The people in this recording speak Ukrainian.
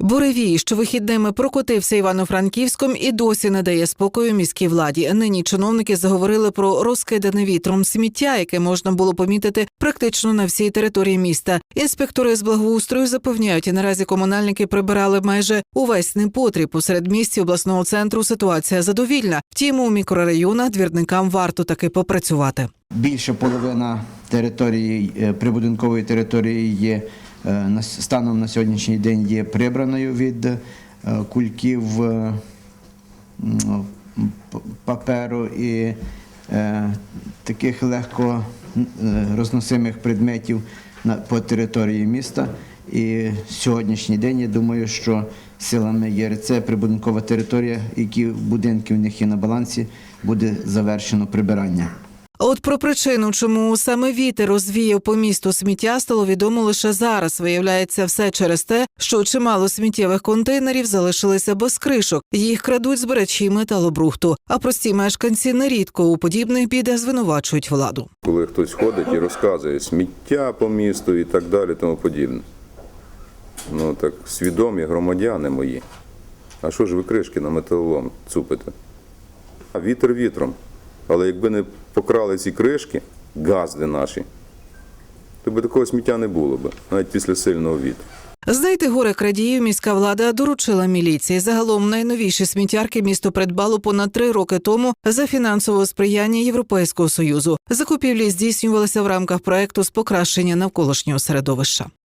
Буревій, що вихідними прокотився Івано-Франківськом і досі не дає спокою міській владі. Нині чиновники заговорили про розкидане вітром сміття, яке можна було помітити практично на всій території міста. Інспектори з благоустрою запевняють, і наразі комунальники прибирали майже увесь непотріб. У середмісті обласного центру ситуація задовільна. Втім, у мікрорайонах двірникам варто таки попрацювати. Більша половина території е, прибудинкової території є станом на сьогоднішній день є прибраною від е, кульків е, паперу і е, таких легко е, розносимих предметів по території міста. І сьогоднішній день я думаю, що силами ЄРЦ прибудинкова територія, які будинки в них є на балансі, буде завершено прибирання. От про причину, чому саме вітер розвіяв по місту сміття, стало відомо лише зараз. Виявляється, все через те, що чимало сміттєвих контейнерів залишилися без кришок. Їх крадуть збирачі металобрухту. А прості мешканці нерідко у подібних бідах звинувачують владу. коли хтось ходить і розказує сміття по місту і так далі, тому подібне. Ну так свідомі громадяни мої. А що ж ви кришки на металолом цупите? А вітер вітром. Але якби не покрали ці кришки, газди наші, то би такого сміття не було б, навіть після сильного вітру. Знайти горе крадіїв міська влада доручила міліції. Загалом найновіші сміттярки місто придбало понад три роки тому за фінансового сприяння Європейського союзу. Закупівлі здійснювалися в рамках проекту з покращення навколишнього середовища.